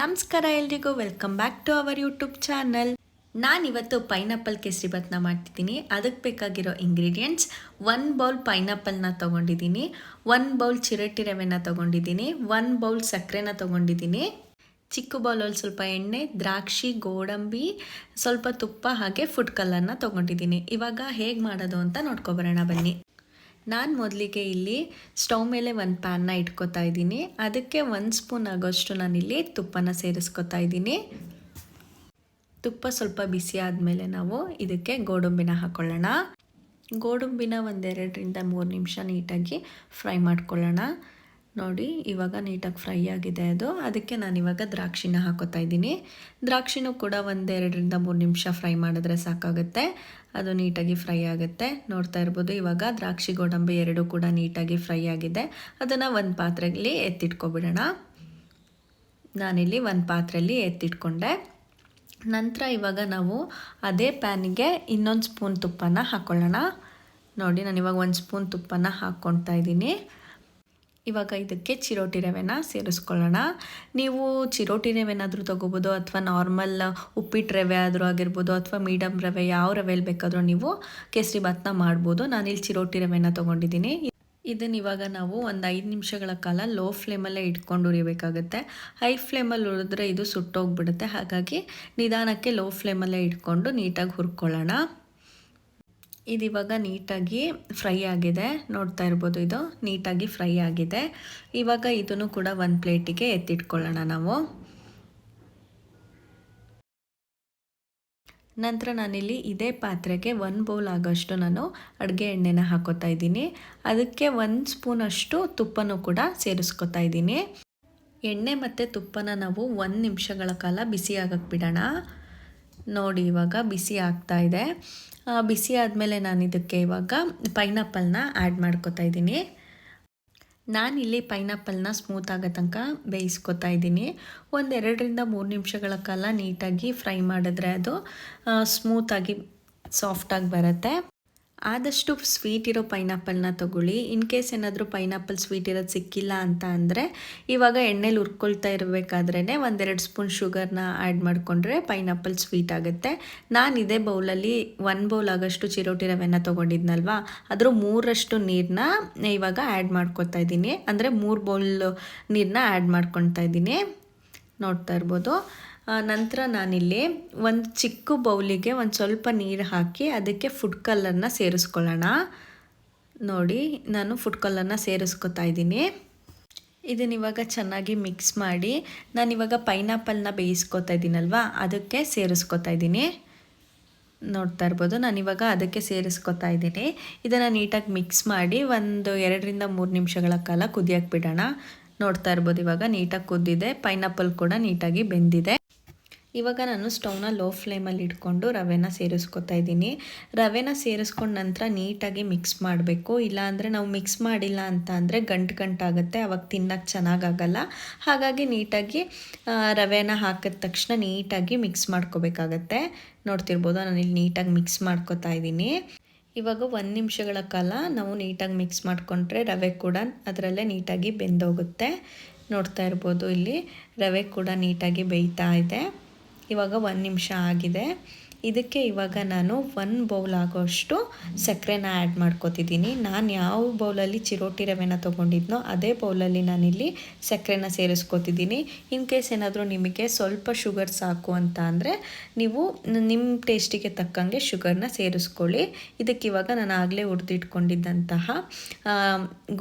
ನಮಸ್ಕಾರ ಎಲ್ರಿಗೂ welcome back to our YouTube channel ನಾನಿವತ್ತು ಪೈನಾಪಲ್ ಕೇಸರಿಬಾತ್ನ ಮಾಡ್ತಿದ್ದೀನಿ. ಅದಕ್ಕೆ ಬೇಕಾಗಿರೋ ಇಂಗ್ರೀಡಿಯೆಂಟ್ಸ್ ಒನ್ ಬೌಲ್ ಪೈನಾಪಲ್ನ ತೊಗೊಂಡಿದ್ದೀನಿ. ಒನ್ ಬೌಲ್ ಚಿರಟಿ ರವೆನ ತೊಗೊಂಡಿದ್ದೀನಿ. ಒನ್ ಬೌಲ್ ಸಕ್ಕರೆನ ತೊಗೊಂಡಿದ್ದೀನಿ. ಚಿಕ್ಕ ಬೌಲಲ್ಲಿ ಸ್ವಲ್ಪ ಎಣ್ಣೆ, ದ್ರಾಕ್ಷಿ, ಗೋಡಂಬಿ, ಸ್ವಲ್ಪ ತುಪ್ಪ ಹಾಗೆ ಫುಡ್ ಕಲರ್ನ ತೊಗೊಂಡಿದ್ದೀನಿ. ಇವಾಗ ಹೇಗೆ ಮಾಡೋದು ಅಂತ ನೋಡ್ಕೊಬರೋಣ ಬನ್ನಿ. ನಾನು ಮೊದಲಿಗೆ ಇಲ್ಲಿ ಸ್ಟವ್ ಮೇಲೆ ಒಂದು ಪ್ಯಾನ್ನ ಇಟ್ಕೋತಾ ಇದ್ದೀನಿ. ಅದಕ್ಕೆ ಒಂದು ಸ್ಪೂನ್ ಆಗೋಷ್ಟು ನಾನಿಲ್ಲಿ ತುಪ್ಪನ ಸೇರಿಸ್ಕೊತಾ ಇದ್ದೀನಿ. ತುಪ್ಪ ಸ್ವಲ್ಪ ಬಿಸಿ ಆದಮೇಲೆ ನಾವು ಇದಕ್ಕೆ ಗೋಡಂಬಿನ ಹಾಕ್ಕೊಳ್ಳೋಣ ಗೋಡಂಬಿನ ಒಂದೆರಡರಿಂದ ಮೂರು ನಿಮಿಷ ನೀಟಾಗಿ ಫ್ರೈ ಮಾಡ್ಕೊಳ್ಳೋಣ. ನೋಡಿ, ಇವಾಗ ನೀಟಾಗಿ ಫ್ರೈ ಆಗಿದೆ ಅದು. ಅದಕ್ಕೆ ನಾನು ಇವಾಗ ದ್ರಾಕ್ಷಿನ ಹಾಕೋತಾ ಇದ್ದೀನಿ. ದ್ರಾಕ್ಷಿನೂ ಕೂಡ ಒಂದೆರಡರಿಂದ ಮೂರು ನಿಮಿಷ ಫ್ರೈ ಮಾಡಿದ್ರೆ ಸಾಕಾಗುತ್ತೆ. ಅದು ನೀಟಾಗಿ ಫ್ರೈ ಆಗುತ್ತೆ. ನೋಡ್ತಾ ಇರ್ಬೋದು, ಇವಾಗ ದ್ರಾಕ್ಷಿ ಗೋಡಂಬಿ ಎರಡು ಕೂಡ ನೀಟಾಗಿ ಫ್ರೈ ಆಗಿದೆ. ಅದನ್ನು ಒಂದು ಪಾತ್ರೆಯಲ್ಲಿ ಎತ್ತಿಟ್ಕೊಬಿಡೋಣ. ನಾನಿಲ್ಲಿ ಒಂದು ಪಾತ್ರೆಯಲ್ಲಿ ಎತ್ತಿಟ್ಕೊಂಡೆ. ನಂತರ ಇವಾಗ ನಾವು ಅದೇ ಪ್ಯಾನಿಗೆ ಇನ್ನೊಂದು ಸ್ಪೂನ್ ತುಪ್ಪನ ಹಾಕ್ಕೊಳ್ಳೋಣ ನೋಡಿ ನಾನು ಇವಾಗ ಒಂದು ಸ್ಪೂನ್ ತುಪ್ಪನ ಹಾಕ್ಕೊಳ್ತಾ ಇದ್ದೀನಿ. ಇವಾಗ ಇದಕ್ಕೆ ಚಿರೋಟಿ ರವೆನ ಸೇರಿಸ್ಕೊಳ್ಳೋಣ. ನೀವು ಚಿರೋಟಿ ರವೆನಾದರೂ ತೊಗೋಬೋದು, ಅಥವಾ ನಾರ್ಮಲ್ ಉಪ್ಪಿಟ್ಟು ರವೆ ಆದರೂ ಆಗಿರ್ಬೋದು, ಅಥವಾ ಮೀಡಿಯಮ್ ರವೆ ಯಾವ ರವೆಯಲ್ಲಿ ಬೇಕಾದರೂ ನೀವು ಕೇಸರಿ ಭಾತ್ನ ಮಾಡ್ಬೋದು. ನಾನಿಲ್ಲಿ ಚಿರೋಟಿ ರವೆನ ತೊಗೊಂಡಿದ್ದೀನಿ. ಇದನ್ನು ಇವಾಗ ನಾವು ಒಂದು ಐದು ನಿಮಿಷಗಳ ಕಾಲ ಲೋ ಫ್ಲೇಮಲ್ಲೇ ಇಟ್ಕೊಂಡು ಉರಿಬೇಕಾಗುತ್ತೆ. ಹೈ ಫ್ಲೇಮಲ್ಲಿ ಉರಿದ್ರೆ ಇದು ಸುಟ್ಟೋಗ್ಬಿಡುತ್ತೆ. ಹಾಗಾಗಿ ನಿಧಾನಕ್ಕೆ ಲೋ ಫ್ಲೇಮಲ್ಲೇ ಇಟ್ಕೊಂಡು ನೀಟಾಗಿ ಹುರ್ಕೊಳ್ಳೋಣ. ಇದು ಇವಾಗ ನೀಟಾಗಿ ಫ್ರೈ ಆಗಿದೆ. ನೋಡ್ತಾ ಇರ್ಬೋದು ಇದು. ನೀಟಾಗಿ ಫ್ರೈ ಆಗಿದೆ. ಇವಾಗ ಇದನ್ನು ಕೂಡ ಒಂದು ಪ್ಲೇಟಿಗೆ ಎತ್ತಿಟ್ಕೊಳ್ಳೋಣ ನಾವು. ನಂತರ ನಾನಿಲ್ಲಿ ಇದೇ ಪಾತ್ರೆಗೆ ಒಂದು ಬೌಲ್ ಆಗೋಷ್ಟು ನಾನು ಅಡುಗೆ ಎಣ್ಣೆನ ಹಾಕೋತಾ ಇದ್ದೀನಿ. ಅದಕ್ಕೆ ಒಂದು ಸ್ಪೂನಷ್ಟು ತುಪ್ಪನೂ ಕೂಡ ಸೇರಿಸ್ಕೊತಾ ಇದ್ದೀನಿ. ಎಣ್ಣೆ ಮತ್ತು ತುಪ್ಪನ ನಾವು ಒಂದು ನಿಮಿಷಗಳ ಕಾಲ ಬಿಸಿ ಆಗಕ್ಕೆ ಬಿಡೋಣ. ನೋಡಿ ಇವಾಗ ಬಿಸಿ ಆಗ್ತಾ ಇದೆ. ಬಿಸಿ ಆದಮೇಲೆ ನಾನು ಇದಕ್ಕೆ ಇವಾಗ ಪೈನಾಪಲ್ನ ಆ್ಯಡ್ ಮಾಡ್ಕೋತಾ ಇದ್ದೀನಿ. ನಾನಿಲ್ಲಿ ಪೈನಾಪಲ್ನ ಸ್ಮೂತ್ ಆಗೋ ತನಕ ಬೇಯಿಸ್ಕೊತಾ ಇದ್ದೀನಿ. ಒಂದೆರಡರಿಂದ ಮೂರು ನಿಮಿಷಗಳ ಕಾಲ ನೀಟಾಗಿ ಫ್ರೈ ಮಾಡಿದ್ರೆ ಅದು ಸ್ಮೂತಾಗಿ ಸಾಫ್ಟಾಗಿ ಬರುತ್ತೆ. ಆದಷ್ಟು ಸ್ವೀಟ್ ಇರೋ ಪೈನಾಪಲ್ನ ತಗೊಳ್ಳಿ. ಇನ್ ಕೇಸ್ ಏನಾದರೂ ಪೈನಾಪಲ್ ಸ್ವೀಟ್ ಇರೋದು ಸಿಕ್ಕಿಲ್ಲ ಅಂತ ಅಂದರೆ, ಇವಾಗ ಎಣ್ಣೆಲಿ ಹುರ್ಕೊಳ್ತಾ ಇರಬೇಕಾದ್ರೇ ಒಂದೆರಡು ಸ್ಪೂನ್ ಶುಗರ್ನ ಆ್ಯಡ್ ಮಾಡಿಕೊಂಡ್ರೆ ಪೈನಾಪಲ್ ಸ್ವೀಟ್ ಆಗುತ್ತೆ. ನಾನು ಇದೇ ಬೌಲಲ್ಲಿ ಒನ್ ಬೌಲ್ ಆಗೋಷ್ಟು ಚಿರೋಟಿ ರವೆನ ತೊಗೊಂಡಿದ್ನಲ್ವಾ, ಅದರ ಮೂರಷ್ಟು ನೀರನ್ನ ಇವಾಗ ಆ್ಯಡ್ ಮಾಡ್ಕೊತಾ ಇದ್ದೀನಿ. ಅಂದರೆ ಮೂರು ಬೌಲ್ ನೀರನ್ನ ಆ್ಯಡ್ ಮಾಡ್ಕೊತಾ ಇದ್ದೀನಿ. ನೋಡ್ತಾ ಇರ್ಬೋದು. ನಂತರ ನಾನಿಲ್ಲಿ ಒಂದು ಚಿಕ್ಕ ಬೌಲಿಗೆ ಒಂದು ಸ್ವಲ್ಪ ನೀರು ಹಾಕಿ ಅದಕ್ಕೆ ಫುಡ್ ಕಲರ್ನ ಸೇರಿಸ್ಕೊಳ್ಳೋಣ. ನೋಡಿ, ನಾನು ಫುಡ್ ಕಲರ್ನ ಸೇರಿಸ್ಕೊತಾ ಇದ್ದೀನಿ. ಇದನ್ನ ಇವಾಗ ಚೆನ್ನಾಗಿ ಮಿಕ್ಸ್ ಮಾಡಿ ನಾನಿವಾಗ ಪೈನಾಪಲ್ನ ಬೇಯಿಸ್ಕೊತಾ ಇದ್ದೀನಲ್ವಾ, ಅದಕ್ಕೆ ಸೇರಿಸ್ಕೊತಾ ಇದ್ದೀನಿ. ನೋಡ್ತಾ ಇರ್ಬೋದು ನಾನಿವಾಗ ಅದಕ್ಕೆ ಸೇರಿಸ್ಕೊತಾ ಇದ್ದೀನಿ. ಇದನ್ನು ನೀಟಾಗಿ ಮಿಕ್ಸ್ ಮಾಡಿ ಒಂದು ಎರಡರಿಂದ ಮೂರು ನಿಮಿಷಗಳ ಕಾಲ ಕುದಿಯಕ್ಕೆ ಬಿಡೋಣ. ನೋಡ್ತಾ ಇರ್ಬೋದು, ಇವಾಗ ನೀಟಾಗಿ ಕುದ್ದಿದೆ ಪೈನಾಪಲ್ ಕೂಡ ನೀಟಾಗಿ ಬೆಂದಿದೆ. ಇವಾಗ ನಾನು ಸ್ಟವ್ನ ಲೋ ಫ್ಲೇಮಲ್ಲಿ ಇಟ್ಕೊಂಡು ರವೆನ ಸೇರಿಸ್ಕೊತಾ ಇದ್ದೀನಿ. ರವೆನ ಸೇರಿಸ್ಕೊಂಡ ನಂತರ ನೀಟಾಗಿ ಮಿಕ್ಸ್ ಮಾಡಬೇಕು. ಇಲ್ಲಾಂದರೆ ನಾವು ಮಿಕ್ಸ್ ಮಾಡಿಲ್ಲ ಅಂತ ಅಂದರೆ ಗಂಟು ಗಂಟಾಗುತ್ತೆ. ಅವಾಗ ತಿನ್ನೋಕೆ ಚೆನ್ನಾಗಾಗಲ್ಲ. ಹಾಗಾಗಿ ನೀಟಾಗಿ ರವೆನ ಹಾಕಿದ ತಕ್ಷಣ ನೀಟಾಗಿ ಮಿಕ್ಸ್ ಮಾಡ್ಕೋಬೇಕಾಗತ್ತೆ. ನೋಡ್ತಿರ್ಬೋದು ನಾನು ಇಲ್ಲಿ ನೀಟಾಗಿ ಮಿಕ್ಸ್ ಮಾಡ್ಕೋತಾ ಇದ್ದೀನಿ. ಇವಾಗ ಒಂದು ನಿಮಿಷಗಳ ಕಾಲ ನಾವು ನೀಟಾಗಿ ಮಿಕ್ಸ್ ಮಾಡಿಕೊಂಡ್ರೆ ರವೆ ಕೂಡ ಅದರಲ್ಲೇ ನೀಟಾಗಿ ಬೆಂದೋಗುತ್ತೆ. ನೋಡ್ತಾ ಇರ್ಬೋದು ಇಲ್ಲಿ ರವೆ ಕೂಡ ನೀಟಾಗಿ ಬೇಯ್ತಾ ಇದೆ. ಇವಾಗ ಒಂದು ನಿಮಿಷ ಆಗಿದೆ. ಇದಕ್ಕೆ ಇವಾಗ ನಾನು ಒನ್ ಬೌಲ್ ಆಗೋಷ್ಟು ಸಕ್ಕರೆನ ಆ್ಯಡ್ ಮಾಡ್ಕೋತಿದ್ದೀನಿ. ನಾನು ಯಾವ ಬೌಲಲ್ಲಿ ಚಿರೋಟಿ ರವೆನ ತೊಗೊಂಡಿದ್ನೋ ಅದೇ ಬೌಲಲ್ಲಿ ನಾನಿಲ್ಲಿ ಸಕ್ಕರೆನ ಸೇರಿಸ್ಕೋತಿದ್ದೀನಿ. ಇನ್ ಕೇಸ್ ಏನಾದರೂ ನಿಮಗೆ ಸ್ವಲ್ಪ ಶುಗರ್ ಸಾಕು ಅಂತ ಅಂದರೆ ನೀವು ನಿಮ್ಮ ಟೇಸ್ಟಿಗೆ ತಕ್ಕಂಗೆ ಶುಗರ್ನ ಸೇರಿಸ್ಕೊಳ್ಳಿ. ಇದಕ್ಕೆ ಇವಾಗ ನಾನು ಆಗಲೇ ಹುರಿದಿಟ್ಕೊಂಡಿದ್ದಂತಹ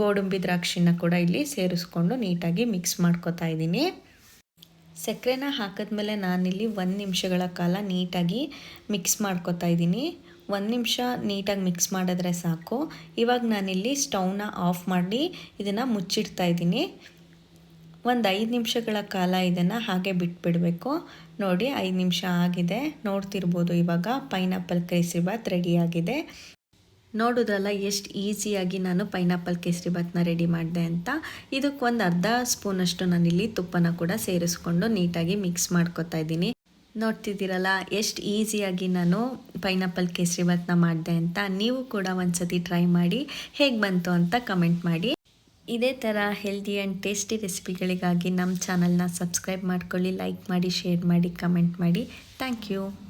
ಗೋಡಂಬಿ ದ್ರಾಕ್ಷಿನ ಕೂಡ ಇಲ್ಲಿ ಸೇರಿಸ್ಕೊಂಡು ನೀಟಾಗಿ ಮಿಕ್ಸ್ ಮಾಡ್ಕೋತಾ ಇದ್ದೀನಿ. ಸಕ್ಕರೆನ ಹಾಕಿದ್ಮೇಲೆ ನಾನಿಲ್ಲಿ ಒಂದು ನಿಮಿಷಗಳ ಕಾಲ ನೀಟಾಗಿ ಮಿಕ್ಸ್ ಮಾಡ್ಕೊತಾ ಇದ್ದೀನಿ. ಒಂದು ನಿಮಿಷ ನೀಟಾಗಿ ಮಿಕ್ಸ್ ಮಾಡಿದ್ರೆ ಸಾಕು. ಇವಾಗ ನಾನಿಲ್ಲಿ ಸ್ಟೌವ್ನ ಆಫ್ ಮಾಡಿ ಇದನ್ನು ಮುಚ್ಚಿಡ್ತಾ ಇದ್ದೀನಿ. ಒಂದು ಐದು ನಿಮಿಷಗಳ ಕಾಲ ಇದನ್ನು ಹಾಗೆ ಬಿಟ್ಬಿಡಬೇಕು. ನೋಡಿ, ಐದು ನಿಮಿಷ ಆಗಿದೆ. ನೋಡ್ತಿರ್ಬೋದು ಇವಾಗ ಪೈನಾಪಲ್ ಕೇಸರಿಬಾತ್ ರೆಡಿಯಾಗಿದೆ ನೋಡಿದ್ರಲ್ಲ ಎಷ್ಟು ಈಸಿಯಾಗಿ ನಾನು ಪೈನಾಪಲ್ ಕೇಸರಿ ಭಾತ್ನ ರೆಡಿ ಮಾಡಿದೆ ಅಂತ. ಇದಕ್ಕೆ ಒಂದು ಅರ್ಧ ಸ್ಪೂನಷ್ಟು ನಾನಿಲ್ಲಿ ತುಪ್ಪನ ಕೂಡ ಸೇರಿಸ್ಕೊಂಡು ನೀಟಾಗಿ ಮಿಕ್ಸ್ ಮಾಡ್ಕೊತಾ ಇದ್ದೀನಿ. ನೋಡ್ತಿದ್ದೀರಲ್ಲ ಎಷ್ಟು ಈಸಿಯಾಗಿ ನಾನು ಪೈನಾಪಲ್ ಕೇಸರಿ ಭಾತ್ನ ಮಾಡಿದೆ ಅಂತ. ನೀವು ಕೂಡ ಒಂದ್ಸತಿ ಟ್ರೈ ಮಾಡಿ ಹೇಗೆ ಬಂತು ಅಂತ ಕಮೆಂಟ್ ಮಾಡಿ. ಇದೇ ಥರ ಹೆಲ್ದಿ ಆ್ಯಂಡ್ ಟೇಸ್ಟಿ ರೆಸಿಪಿಗಳಿಗಾಗಿ ನಮ್ಮ ಚಾನಲ್ನ ಸಬ್ಸ್ಕ್ರೈಬ್ ಮಾಡ್ಕೊಳ್ಳಿ, ಲೈಕ್ ಮಾಡಿ, ಶೇರ್ ಮಾಡಿ, ಕಮೆಂಟ್ ಮಾಡಿ. Thank you.